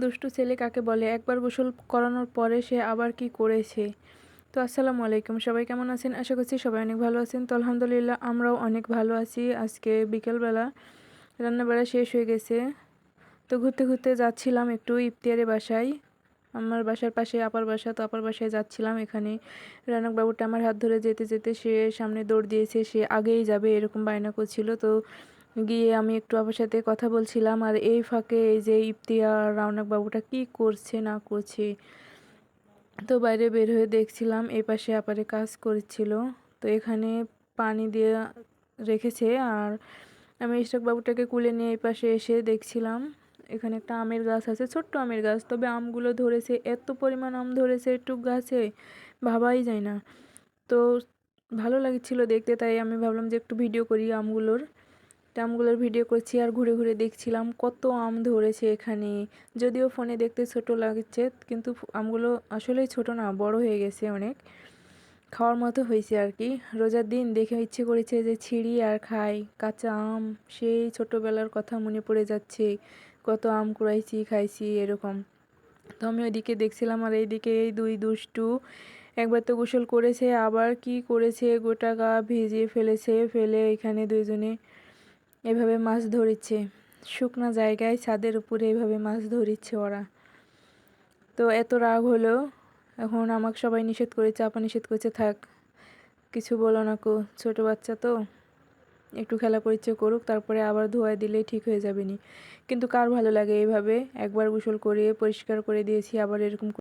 দুষ্টু ছেলে কাকে বলে? একবার গোসল করানোর পরে সে আবার কি করেছে? তো আসসালামু আলাইকুম, সবাই কেমন আছেন? আশা করছি সবাই অনেক ভালো আছেন। তো আলহামদুলিল্লাহ আমরাও অনেক ভালো আছি। আজকে বিকেলবেলা রান্নাবেলা শেষ হয়ে গেছে। তো ঘুরতে ঘুরতে যাচ্ছিলাম একটু ইফতিয়ারে বাসায়। আমার বাসার পাশে, আপার বাসা, তো আপার বাসায় যাচ্ছিলাম এখানে। বাবুটা আমার হাত ধরে যেতে যেতে সে সামনে দৌড় দিয়েছে। সে আগেই যাবে, এরকম বায়না করছিল। তো গিয়ে আমি একটু আপার সাথে কথা বলছিলাম, আর এই ফাঁকে এই যে ইফতিয়ার রৌনক বাবুটা কি করছে, না করছে, তো বাইরে বের হয়ে দেখছিলাম এই পাশে আপারে কাজ করছিল, তো এখানে পানি দিয়ে রেখেছে, আর আমি ইশরাক বাবুটাকে কুলে নিয়ে এই পাশে এসে দেখছিলাম, এখানে একটা আমের গাছ আছে, ছোট্ট আমের গাছ, তবে আমগুলো ধরেছে, এত পরিমাণ আম ধরেছে একটু গাছে, ভাবাই যায় না, তো ভালো লাগছিল দেখতে, তাই আমি ভাবলাম যে একটু ভিডিও করি আমগুলোর আমগুলোর ভিডিও করছি আর ঘুরে ঘুরে দেখছিলাম কত আম ধরেছে এখানে। যদিও ফোনে দেখতে ছোট লাগছে, কিন্তু আমগুলো আসলেই ছোট না, বড় হয়ে গেছে অনেক। খাওয়ার মতো হয়েছে আর কি। রোজার দিন দেখে ইচ্ছে করেছে যে ছিঁড়ি আর খাই, কাঁচা আম, সেই ছোটোবেলার কথা মনে পড়ে যাচ্ছে, কত আম কুড়াইছি, খাইছি, এরকম। তো আমি ওইদিকে দেখছিলাম আর এইদিকে এই দুই দুষ্টু একবার তো গোসল করেছে, আবার কি করেছে, গোটা গা ভিজিয়ে ফেলেছে, ফেলে এখানে দুইজনে। এভাবে মাছ ধরেছে। শুকনো জায়গায় ছাদের উপরে এভাবে মাছ ধরিচ্ছে ওরা। তো এত রাগ হলো, এখন আমাকে সবাই নিষেধ করেছে, আপা নিষেধ করেছে, থাক। কিছু বলো না কো, ছোটো বাচ্চা তো। একটু খেলা করছে করুক, তারপরে আবার ধোয়া দিলে ঠিক হয়ে যাবে নি কিন্তু কার ভালো লাগে এইভাবে একবার গোসল করে, পরিষ্কার করে দিয়েছি, আবার এরকম